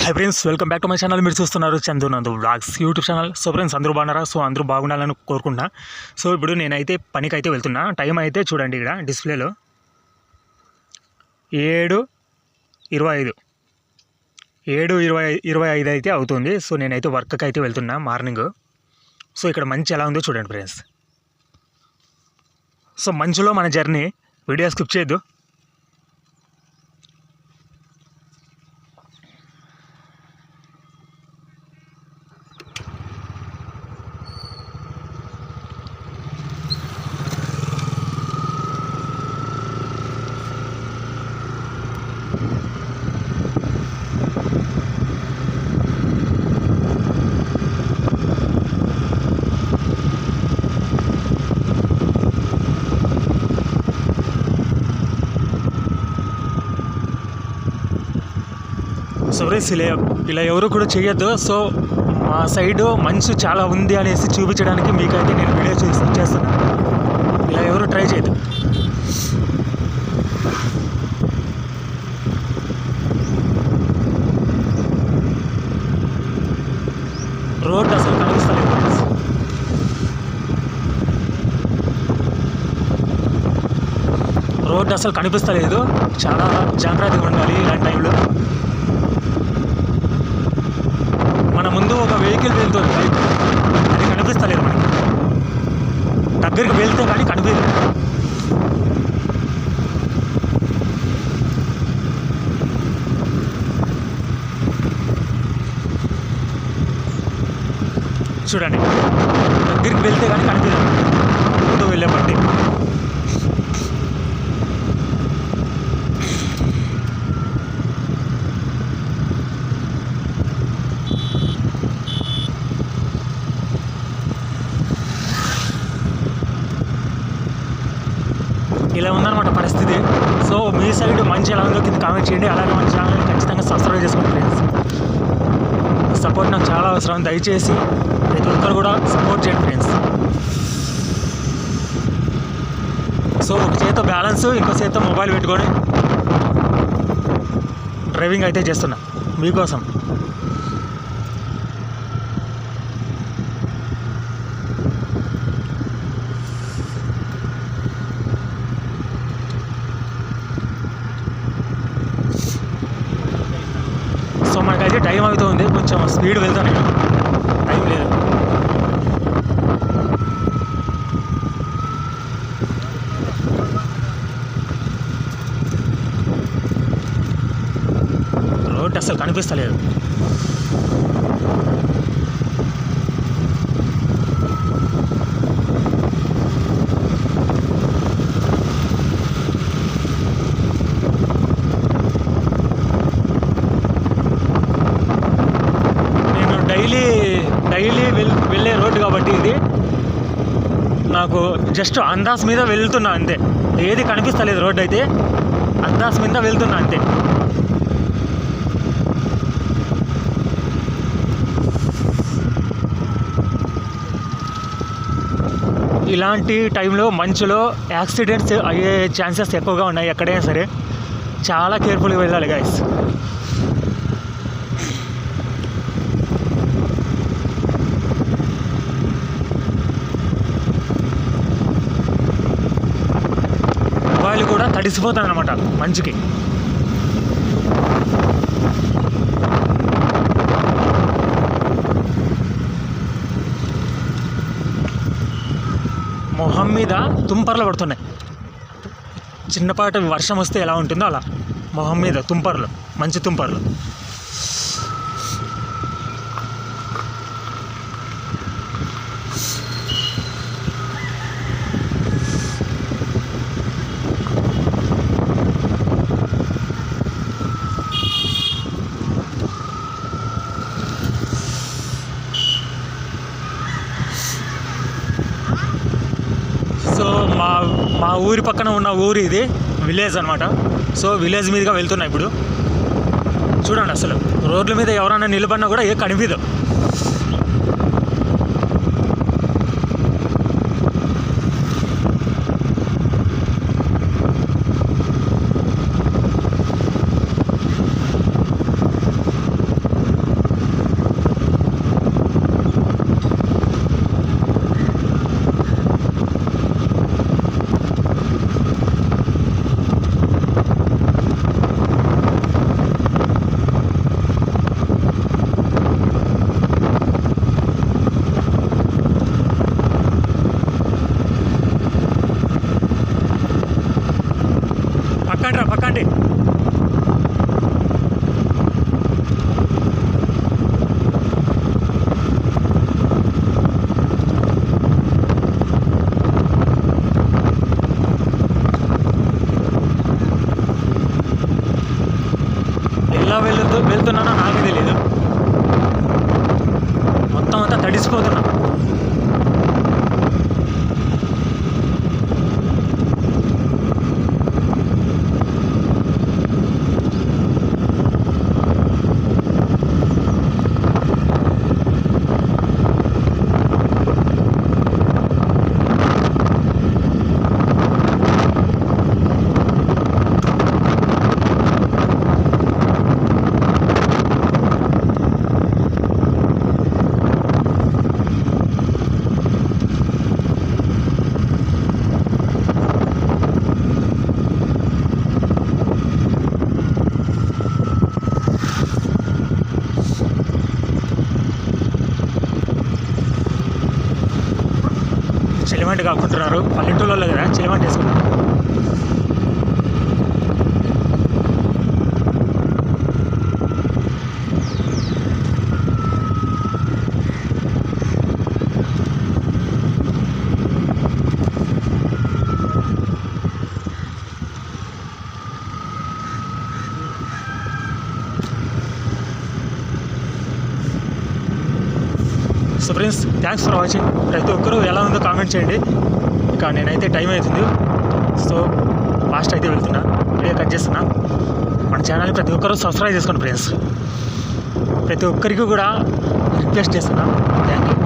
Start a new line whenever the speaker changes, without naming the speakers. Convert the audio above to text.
Hi friends welcome back to my channel మీరు చూస్తున్నారు Chandu Nandu vlogs YouTube channel so friends అందరూ బాగున్నారా? So అందరూ బాగుండాలని కోరుకుంటున్నా. సో ఇప్పుడు నేనైతే పనికి అయితే వెళ్తున్నా. టైం అయితే చూడండి ఇక్కడ డిస్ప్లేలో ఏడు ఇరవై ఐదు. ఏడు ఇరవై ఇరవై ఐదు అయితే అవుతుంది. సో నేనైతే వర్క్కి అయితే వెళ్తున్నా మార్నింగ్. సో ఇక్కడ మంచి ఎలా ఉందో చూడండి ఫ్రెండ్స్ సో మంచులో మన జర్నీ వీడియో స్కిప్ చేయొద్దు. సో ఇలా ఇలా ఎవరు కూడా చేయొద్దు. సో మా సైడ్ మంచు చాలా ఉంది అనేసి చూపించడానికి మీకైతే నేను వీడియో చేసి చేస్తున్నాను ఇలా ఎవరు ట్రై చేయదు రోడ్ అసలు కనిపిస్తలేదు. రోడ్ అసలు కనిపిస్తలేదు. చాలా జాగ్రత్తగా ఉండాలి ఇలాంటి టైంలో. మన ముందు ఒక వెహికల్ వెళ్తుంది బైక్ అది కనిపిస్తలేదు మనకి. దగ్గరికి వెళ్తే కానీ కనిపించదు. చూడండి. దగ్గరికి వెళ్తే కానీ కనిపించదు ముందు వెళ్ళే బండి ఇలా ఉందన్నమాట పరిస్థితి. సో మీ సైడ్ మంచి ఎలా ఉందో కింద కామెంట్ చేయండి. అలాగే మన ఛానల్ని ఖచ్చితంగా సబ్స్క్రైబ్ చేసుకోండి ఫ్రెండ్స్ సపోర్ట్ నాకు చాలా అవసరం. దయచేసి ప్రతి ఒక్కరు కూడా సపోర్ట్ చేయండి ఫ్రెండ్స్ సో ఒక చేత బ్యాలెన్స్ ఇంకో చేత మొబైల్ పెట్టుకొని డ్రైవింగ్ అయితే చేస్తున్నా. మీకోసం సో మనకైతే ఉంది కొంచెం స్పీడ్ వెళ్తాను నేను. టైం లేదు. రోడ్ అసలు కనిపిస్తలేదు నేను డైలీ డైలీ వెల్ వెళ్ళే రోడ్డు కాబట్టి ఇది. నాకు జస్ట్ అందాస్ మీద వెళ్తున్నా అంతే. ఏది కనిపిస్తలేదు రోడ్డు అయితే. అందాస్ మీద వెళ్తున్నా అంతే. ఇలాంటి టైంలో మంచులో యాక్సిడెంట్స్ అయ్యే ఛాన్సెస్ ఎక్కువగా ఉన్నాయి ఎక్కడైనా సరే. చాలా కేర్ఫుల్గా వెళ్ళాలి గాయస్ తడిసిపోతాను అనమాట మంచుకి. మొహం మీద తుంపర్లు పడుతున్నాయి. చిన్నపాటి వర్షం వస్తే ఎలా ఉంటుందో అలా. మొహం మీద తుంపర్లు మంచి తుంపర్లు సో మా మా ఊరి పక్కన ఉన్న ఊరు ఇది విలేజ్ అనమాట సో విలేజ్ మీదుగా వెళ్తున్నా ఇప్పుడు. చూడండి అసలు రోడ్ల మీద ఎవరైనా నిలబడినా కూడా ఏ కనిపించదు పక్కండి రా పక్కండి. ఎలా వెళ్తూ వెళ్తున్నానో నాకు తెలియదు మొత్తం అంతా తడిసిపోతున్నా. చెలిమంటి కాకుంటున్నారు. పల్లెటూళ్ళలో కదా చెలిమంటి వేసుకుంటారు ఫ్రెండ్స్ థ్యాంక్స్ ఫర్ వాచింగ్ ప్రతి ఒక్కరూ ఎలా ఉందో కామెంట్ చేయండి. ఇక నేనైతే టైం అవుతుంది సో లాస్ట్ అయితే వెళ్తున్నా. వీడియో కట్ చేస్తున్నా. మన ఛానల్ని ప్రతి ఒక్కరూ సబ్స్క్రైబ్ చేసుకోండి ఫ్రెండ్స్ ప్రతి ఒక్కరికి కూడా రిక్వెస్ట్ చేస్తున్నా. Thank you